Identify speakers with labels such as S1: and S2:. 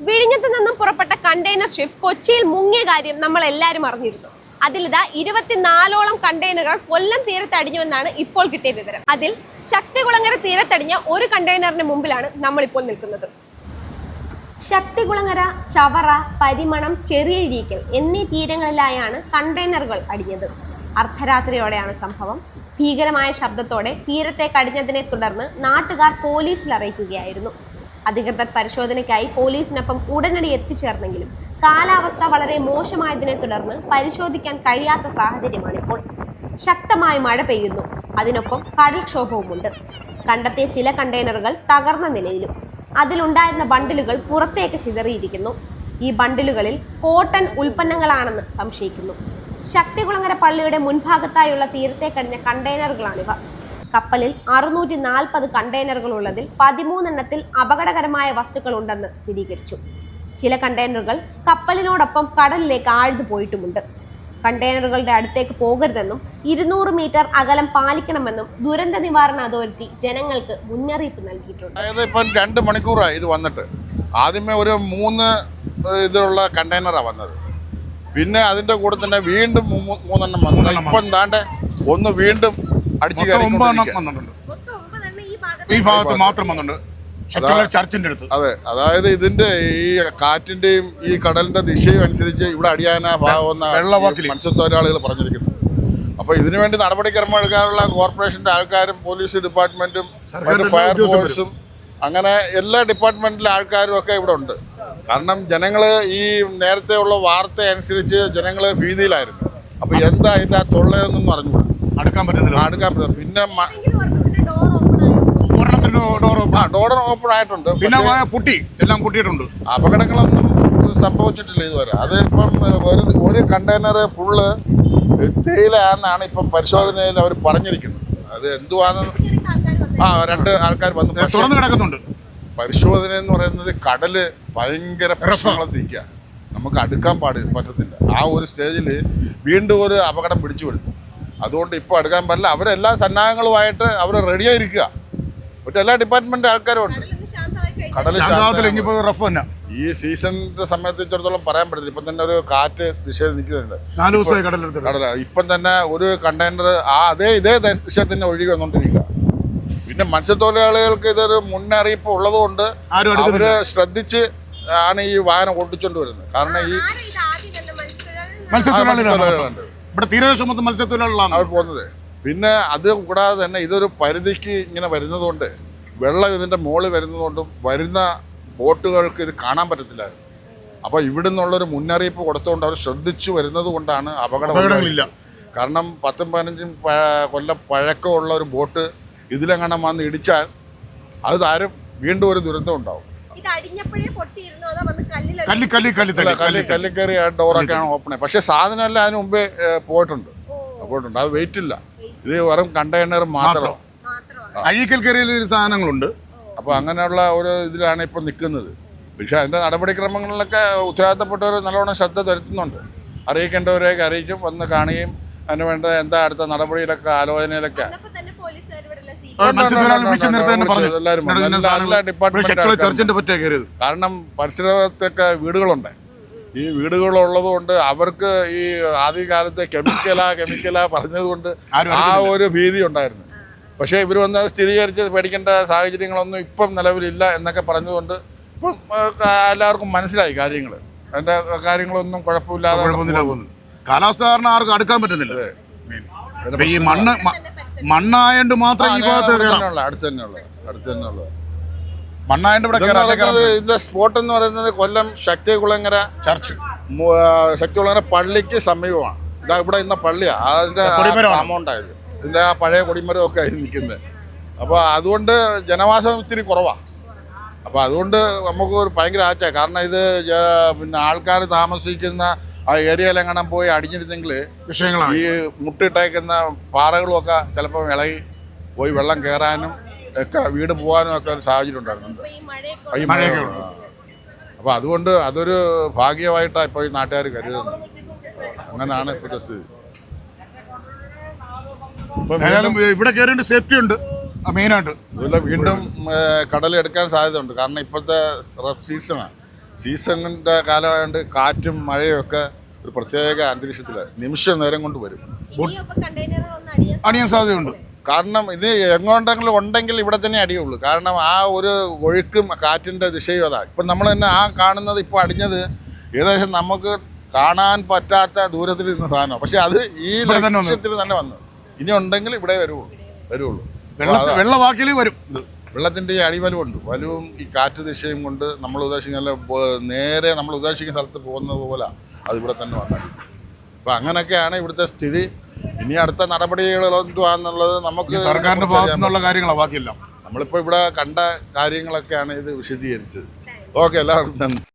S1: വിഴിഞ്ഞത്ത് നിന്നും പുറപ്പെട്ട കണ്ടെയ്നർ ഷിപ്പ് കൊച്ചിയിൽ മുങ്ങിയ കാര്യം നമ്മൾ എല്ലാവരും അറിഞ്ഞിരുന്നു. അതിലിതാ ഇരുപത്തിനാലോളം കണ്ടെയ്നറുകൾ കൊല്ലം തീരത്തടിഞ്ഞുവെന്നാണ് ഇപ്പോൾ കിട്ടിയ വിവരം. അതിൽ ശക്തികുളങ്ങര തീരത്തടിഞ്ഞ ഒരു കണ്ടെയ്നറിന് മുമ്പിലാണ് നമ്മൾ ഇപ്പോൾ നിൽക്കുന്നത്. ശക്തികുളങ്ങര ചവറ പരിമണം ചെറിയഴീക്കൽ എന്നീ തീരങ്ങളിലായാണ് കണ്ടെയ്നറുകൾ അടിഞ്ഞത്. അർദ്ധരാത്രിയോടെയാണ് സംഭവം. ഭീകരമായ ശബ്ദത്തോടെ തീരത്തെ കടിഞ്ഞതിനെ തുടർന്ന് നാട്ടുകാർ പോലീസിൽ അറിയിക്കുകയായിരുന്നു. അധികൃതർ പരിശോധനയ്ക്കായി പോലീസിനൊപ്പം ഉടനടി എത്തിച്ചേർന്നെങ്കിലും കാലാവസ്ഥ വളരെ മോശമായതിനെ തുടർന്ന് പരിശോധിക്കാൻ കഴിയാത്ത സാഹചര്യമാണ് ഇപ്പോൾ. ശക്തമായ മഴ പെയ്യുന്നു. അതിനൊപ്പം കടൽക്ഷോഭവുമുണ്ട്. കണ്ടെത്തിയ ചില കണ്ടെയ്നറുകൾ തകർന്ന നിലയിലും. അതിലുണ്ടായിരുന്ന ബണ്ടിലുകൾ പുറത്തേക്ക് ചിതറിയിരിക്കുന്നു. ഈ ബണ്ടിലുകളിൽ കോട്ടൺ ഉൽപ്പന്നങ്ങളാണെന്ന് സംശയിക്കുന്നു. ശക്തികുളങ്ങര പള്ളിയുടെ മുൻഭാഗത്തായുള്ള തീരത്തെ കഴിഞ്ഞ കണ്ടെയ്നറുകളാണിവ. കപ്പലിൽ അറുന്നൂറ്റി നാൽപ്പത് കണ്ടെയ്നറുകൾ ഉള്ളതിൽ പതിമൂന്നെണ്ണത്തിൽ അപകടകരമായ വസ്തുക്കൾ ഉണ്ടെന്ന് സ്ഥിരീകരിച്ചു. ചില കണ്ടെയ്നറുകൾ കപ്പലിനോടൊപ്പം കടലിലേക്ക് ആഴ്ന്നു പോയിട്ടുമുണ്ട്. കണ്ടെയ്നറുകളുടെ അടുത്തേക്ക് പോകരുതെന്നും ഇരുന്നൂറ് മീറ്റർ അകലം പാലിക്കണമെന്നും ദുരന്ത നിവാരണ അതോറിറ്റി ജനങ്ങൾക്ക് മുന്നറിയിപ്പ് നൽകിയിട്ടുണ്ട്.
S2: അതായത് ഇപ്പം രണ്ട് മണിക്കൂറായി ഇത് വന്നിട്ട്. ആദ്യമേ ഒരു മൂന്ന് ഇതിലുള്ള കണ്ടെയ്നറാണ് വന്നത്. പിന്നെ അതിന്റെ കൂടെ തന്നെ വീണ്ടും മൂന്നെണ്ണം വന്നു ഇപ്പം താണ്ടെ ഒന്ന് വീണ്ടും അടിച്ചു
S3: മൊത്തം ഒമ്പതെണ്ണം
S2: കയറി
S3: വന്നിട്ടുണ്ട് ഈ ഭാഗത്ത് മാത്രം വന്നിട്ടുണ്ട്. ചർച്ചിന്റെ അടുത്ത്.
S2: അതെ അതായത് ഇതിന്റെ ഈ കാറ്റിന്റെയും ഈ കടലിന്റെ ദിശയും അനുസരിച്ച് ഇവിടെ അടിയാന ഭാഗമെന്ന. മത്സ്യത്തൊഴിലാളികൾ പറഞ്ഞിരിക്കുന്നു. അപ്പൊ ഇതിനു വേണ്ടി നടപടിക്രമം എടുക്കാനുള്ള കോർപ്പറേഷന്റെ ആൾക്കാരും പോലീസ് ഡിപ്പാർട്ട്മെന്റും മറ്റു ഫയർ ഫോഴ്സും അങ്ങനെ എല്ലാ ഡിപ്പാർട്ട്മെന്റിലെ ആൾക്കാരും ഒക്കെ ഇവിടെ ഉണ്ട്. കാരണം ജനങ്ങൾ ഈ നേരത്തെ ഉള്ള വാർത്ത അനുസരിച്ച് ജനങ്ങൾ ഭീതിയിലായിരുന്നു. അപ്പൊ എന്താ ഇതിന്റെ ആ തൊള്ളയൊന്നും അറിഞ്ഞുകൂടാ.
S3: അടുക്കാൻ പറ്റുന്നില്ല.
S2: അടുക്കാൻ പറ്റില്ല പിന്നെ
S3: ഒരെണ്ണത്തിന്റെ ഡോർ
S2: ആ ഡോർ ഓപ്പൺ ആയിട്ടുണ്ട്.
S3: പിന്നെ പുട്ടി എല്ലാം പൊട്ടിയിട്ടുണ്ട്.
S2: അപകടങ്ങളൊന്നും സംഭവിച്ചിട്ടില്ല ഇതുവരെ. അത് ഇപ്പം ഒരു ഒരു കണ്ടെയ്നർ ഫുള്ള് തേയിലയാണെന്നാണ് ഇപ്പം പരിശോധനയിൽ അവർ പറഞ്ഞിരിക്കുന്നത്. അത് എന്തുവാണെന്ന് ആ രണ്ട് ആൾക്കാർ വന്നു.
S3: തുറന്നു കിടക്കുന്നുണ്ട്.
S2: പരിശോധന എന്ന് പറയുന്നത് കടൽ ഭയങ്കര പ്രശ്നങ്ങളൊക്കെ നിൽക്കുക നമുക്ക് അടുക്കാൻ പാടില്ല പറ്റത്തില്ല. ആ ഒരു സ്റ്റേജിൽ വീണ്ടും ഒരു അപകടം പിടിച്ചു വിടും അതുകൊണ്ട് ഇപ്പോൾ എടുക്കാൻ പറ്റില്ല. അവരെല്ലാ സന്നാഹങ്ങളുമായിട്ട് അവർ റെഡിയായിരിക്കുക മറ്റേ എല്ലാ ഡിപ്പാർട്ട്മെന്റ് ആൾക്കാരും ഉണ്ട് കടൽ
S3: റഫ് തന്നെ.
S2: ഈ സീസണിന്റെ സമയത്ത് ഇച്ചിടത്തോളം പറയാൻ പറ്റത്തില്ല. ഇപ്പം തന്നെ ഒരു കാറ്റ് ദിശയിൽ നിൽക്കുന്നുണ്ട്.
S3: നാല് ദിവസമായി കടലെടുത്തിട്ട്.
S2: കടല. ഇപ്പം തന്നെ ഒരു കണ്ടെയ്നർ ആ അതേ ഇതേ ദിശ തന്നെ ഒഴുകി വന്നുകൊണ്ടിരിക്കുക പിന്നെ മത്സ്യത്തൊഴിലാളികൾക്ക് ഇതൊരു മുന്നറിയിപ്പ് ഉള്ളതുകൊണ്ട് കൊണ്ട്
S3: അവർ
S2: ശ്രദ്ധിച്ച് ആണ് ഈ വാഹനം ഓടിച്ചോണ്ട് വരുന്നത്. കാരണം ഈ
S3: മത്സ്യത്തൊഴിലാളികളാണ്?
S2: മത്സ്യത്തൊഴിലാളികളുണ്ട്.
S3: ഇവിടെ തീരദേശം മൊത്തം മത്സ്യത്തൊഴിലാളികളാണ്.
S2: അവർ പോകുന്നത്. പിന്നെ അത് കൂടാതെ തന്നെ ഇതൊരു പരിധിക്ക് ഇങ്ങനെ വരുന്നതുകൊണ്ട് വെള്ളം ഇതിന്റെ മുകളിൽ വരുന്നതുകൊണ്ടും വരുന്ന ബോട്ടുകൾക്ക് ഇത് കാണാൻ പറ്റത്തില്ലായിരുന്നു അപ്പോൾ ഇവിടെ നിന്നുള്ളൊരു മുന്നറിയിപ്പ് കൊടുത്തുകൊണ്ട് അവർ ശ്രദ്ധിച്ചു വരുന്നത് കൊണ്ടാണ് അപകടം
S3: അപകടങ്ങളില്ല.
S2: കാരണം പത്തും പതിനഞ്ചും കൊല്ലം പഴക്കമുള്ള ഒരു ബോട്ട് ഇതിലെങ്ങനെ വന്ന് ഇടിച്ചാൽ അത് താരം വീണ്ടും ഒരു ദുരന്തം ഉണ്ടാവും.
S1: ഇത് അടിഞ്ഞപ്പോഴേ പൊട്ടിയിരുന്നോ? അതോ വന്ന് കല്ലിൽ
S3: കല്ലി കല്ലി കല്ലി
S2: അല്ല,
S3: തള്ളി
S2: കല്ല്
S3: കല്ലി തള്ളി.
S2: കല്ലിക്കറി ആ ഡോറൊക്കെയാണ് ഓപ്പൺ പക്ഷെ സാധനം എല്ലാം അതിന് മുമ്പേ പോയിട്ടുണ്ട്. പോയിട്ടുണ്ട്. അത് വെയിറ്റ് ഇല്ല. ഇത് വെറും കണ്ടെയ്നർ മാത്രം.
S1: മാത്രമാണ്
S3: അഴീക്കൽ കറിയിൽ ഒരു സാധനങ്ങളുണ്ട്.
S2: അപ്പോൾ അങ്ങനെയുള്ള ഒരു ഇതിലാണ് ഇപ്പൊ നിൽക്കുന്നത്. പക്ഷേ അതിന്റെ നടപടിക്രമങ്ങളിലൊക്കെ ഉത്തരവാദിത്തപ്പെട്ടവർ നല്ലോണം ശ്രദ്ധ വരുത്തുന്നുണ്ട് അറിയിക്കേണ്ടവരെയൊക്കെ അറിയിച്ചും വന്ന് കാണുകയും അതിന് വേണ്ട എന്താ അടുത്ത നടപടിയിലൊക്കെ ആലോചനയിലൊക്കെ.
S3: മത്സ്യത്തൊഴിലാളി വിളിച്ച് നിർത്തി തന്നെ പറഞ്ഞു. ചർച്ചിന്റെ കയറിയത്.
S2: കാരണം പരിസരത്തൊക്കെ വീടുകളുണ്ട്. ഈ വീടുകളുള്ളത് കൊണ്ട് അവർക്ക് ഈ ആദ്യകാലത്തെ കെമിക്കലാ കെമിക്കലാ പറഞ്ഞതുകൊണ്ട്
S3: കൊണ്ട്
S2: ആ ഒരു ഭീതി ഉണ്ടായിരുന്നു. പക്ഷേ ഇവർ വന്ന് അത് സ്ഥിരീകരിച്ച് പേടിക്കേണ്ട സാഹചര്യങ്ങളൊന്നും ഇപ്പം നിലവിലില്ല എന്നൊക്കെ പറഞ്ഞുകൊണ്ട് ഇപ്പം എല്ലാവർക്കും മനസ്സിലായി കാര്യങ്ങൾ അതിന്റെ കാര്യങ്ങളൊന്നും കുഴപ്പമില്ലാതെ
S3: കാലാവസ്ഥ കാരണം ആർക്കും അടുക്കാൻ പറ്റുന്നില്ല. ഈ മണ്ണ് മണ്ണായോണ്ട് മാത്രം ഈ ഭാഗത്ത് കയറാം.
S2: അടുത്ത് തന്നെയുള്ള അടുത്ത് തന്നെയുള്ള.
S3: മണ്ണായോണ്ട് ഇവിടെ
S2: ഇതെന്ന്
S3: കയറാം.
S2: പറയുന്നത് ഇതിന്റെ സ്പോട്ട് എന്ന് പറയുന്നത് കൊല്ലം ശക്തികുളങ്ങര
S3: ചർച്ച്
S2: മു- ആ, ശക്തികുളങ്ങര പള്ളിക്ക് സമീപമാണ്. ഇതാ ഇവിടെ ഇന്ന പള്ളിയാ. അതിന്റെ
S3: കൊടിമരമാണ്.
S2: അമൗണ്ടായത് ഇതിന്റെ ആ പഴയ കൊടിമരം ഒക്കെ ആയി നിൽക്കുന്നത് അപ്പോൾ അതുകൊണ്ട് ജനവാസം ഇത്തിരി കുറവാണ് അപ്പോൾ അതുകൊണ്ട് നമുക്ക് ഒരു ഭയങ്കര ആച്ച കാരണം ഇത് ജ- പിന്നെ ആൾക്കാർ താമസിക്കുന്ന ആ ഏരിയയിലെങ്ങനെ പോയി അടിഞ്ഞിരുന്നെങ്കിൽ
S3: വിഷയങ്ങളാണ്.
S2: ഈ മുട്ടിട്ടേക്കുന്ന പാറകളും ഒക്കെ ചിലപ്പോൾ ഇളകി പോയി വെള്ളം കയറാനും ഒക്കെ വീട് പോകാനും ഒക്കെ ഒരു സാഹചര്യം ഉണ്ടാക്കുന്നുണ്ട്.
S1: ഈ മഴയൊക്കെ
S2: മഴ അപ്പോൾ അതുകൊണ്ട് അതൊരു ഭാഗ്യമായിട്ടാണ് ഇപ്പോൾ ഈ നാട്ടുകാർ കരുതുന്നത്. അങ്ങനെയാണ് ഇപ്പോഴത്തെ സ്ഥിതി. ഇപ്പം
S3: ഏതായാലും ഇവിടെ സേഫ്റ്റി ഉണ്ട്. മെയിനായിട്ട്
S2: വീണ്ടും കടലെടുക്കാൻ സാധ്യതയുണ്ട്. കാരണം ഇപ്പോഴത്തെ റഫ് സീസണാണ്. സീസണിന്റെ കാലമായതുകൊണ്ട് കാറ്റും മഴയും ഒക്കെ ഒരു പ്രത്യേക അന്തരീക്ഷത്തിൽ നിമിഷ നേരം കൊണ്ട് വരും.
S1: അടിയാൻ
S3: അണിയാൻ സാധ്യതയുണ്ട്.
S2: കാരണം ഇത് എങ്ങോട്ടെങ്കിലും ഉണ്ടെങ്കിൽ ഇവിടെ തന്നെ അടിയുള്ളൂ. കാരണം ആ ഒരു ഒഴുക്കും കാറ്റിന്റെ ദിശയും അതാണ് ഇപ്പം നമ്മൾ തന്നെ ആ കാണുന്നത് ഇപ്പോൾ അടിഞ്ഞത് ഏകദേശം നമുക്ക് കാണാൻ പറ്റാത്ത ദൂരത്തിൽ ഇരുന്ന സാധനമാണ്. പക്ഷെ അത് ഈ
S3: ഇവിടെ തന്നെ വന്നു.
S2: ലക്ഷ്യത്തിൽ തന്നെ വന്നു ഇനി ഉണ്ടെങ്കിൽ ഇവിടെ വരുള്ളൂ വരുള്ളൂ
S3: വെള്ള വെള്ളവാക്കിൽ വരും.
S2: വെള്ളത്തിന്റെ ഈ അടിവലുണ്ട് വലുവും ഈ കാറ്റ് ദിശയും കൊണ്ട് നമ്മൾ ഉദ്ദേശിക്കുന്ന നേരെ നമ്മൾ ഉദ്ദേശിക്കുന്ന സ്ഥലത്ത് പോകുന്നത് പോലെ അതിവിടെ തന്നെ വന്നത് അപ്പം അങ്ങനെയൊക്കെയാണ് ഇവിടുത്തെ സ്ഥിതി. ഇനി അടുത്ത നടപടികൾ എന്തുവാന്നുള്ളത് നമുക്ക്
S3: സർക്കാരിന്റെ സർക്കാരിന്റെ
S2: കാര്യങ്ങളോ
S3: ഭാഗത്തു നിന്നുള്ള കാര്യങ്ങളാണ് ബാക്കിയെല്ലാം.
S2: നമ്മളിപ്പോൾ ഇവിടെ കണ്ട കാര്യങ്ങളൊക്കെയാണ് ഇത് വിശദീകരിച്ചത്. ഓക്കെ എല്ലാവർക്കും നന്ദി.